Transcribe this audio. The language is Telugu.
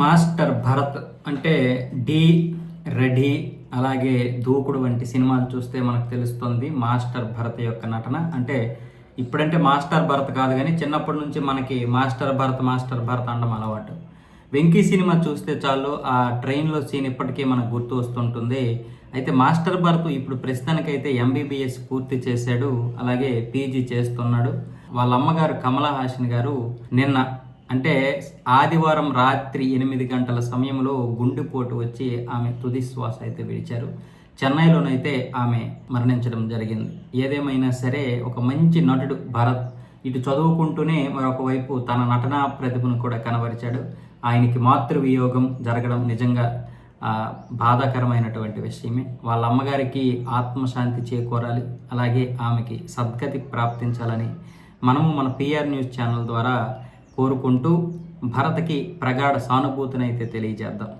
మాస్టర్ భరత్ అంటే డి రెడీ అలాగే దూకుడు వంటి సినిమాలు చూస్తే మనకు తెలుస్తుంది మాస్టర్ భరత్ యొక్క నటన. అంటే ఇప్పుడంటే మాస్టర్ భరత్ కాదు కానీ చిన్నప్పటి నుంచి మనకి మాస్టర్ భరత్ మాస్టర్ భరత్ అనడం అలవాటు. వెంకీ సినిమా చూస్తే చాలు ఆ ట్రైన్లో సీన్ ఇప్పటికీ మనకు గుర్తు వస్తుంటుంది. అయితే మాస్టర్ భరత్ ఇప్పుడు ప్రస్తుతానికైతే ఎంబీబీఎస్ పూర్తి చేశాడు అలాగే పీజీ చేస్తున్నాడు. వాళ్ళ అమ్మగారు కమలా హాసన్ గారు నిన్న అంటే ఆదివారం రాత్రి ఎనిమిది గంటల సమయంలో గుండెపోటు వచ్చి ఆమె తుది శ్వాస అయితే విడిచారు. చెన్నైలోనైతే ఆమె మరణించడం జరిగింది. ఏదేమైనా సరే ఒక మంచి నటుడు భరత్ ఇటు చదువుకుంటూనే మరొక వైపు తన నటనా ప్రతిభను కూడా కనబరిచాడు. ఆయనకి మాతృవియోగం జరగడం నిజంగా బాధాకరమైనటువంటి విషయమే. వాళ్ళ అమ్మగారికి ఆత్మశాంతి చేకూరాలి. అలాగే ఆమెకి సద్గతి ప్రాప్తించాలని మనము మన పిఆర్ న్యూస్ ఛానల్ ద్వారా కోరుకుంటూ భరత్కి ప్రగాఢ సానుభూతినైతే తెలియజేద్దాం.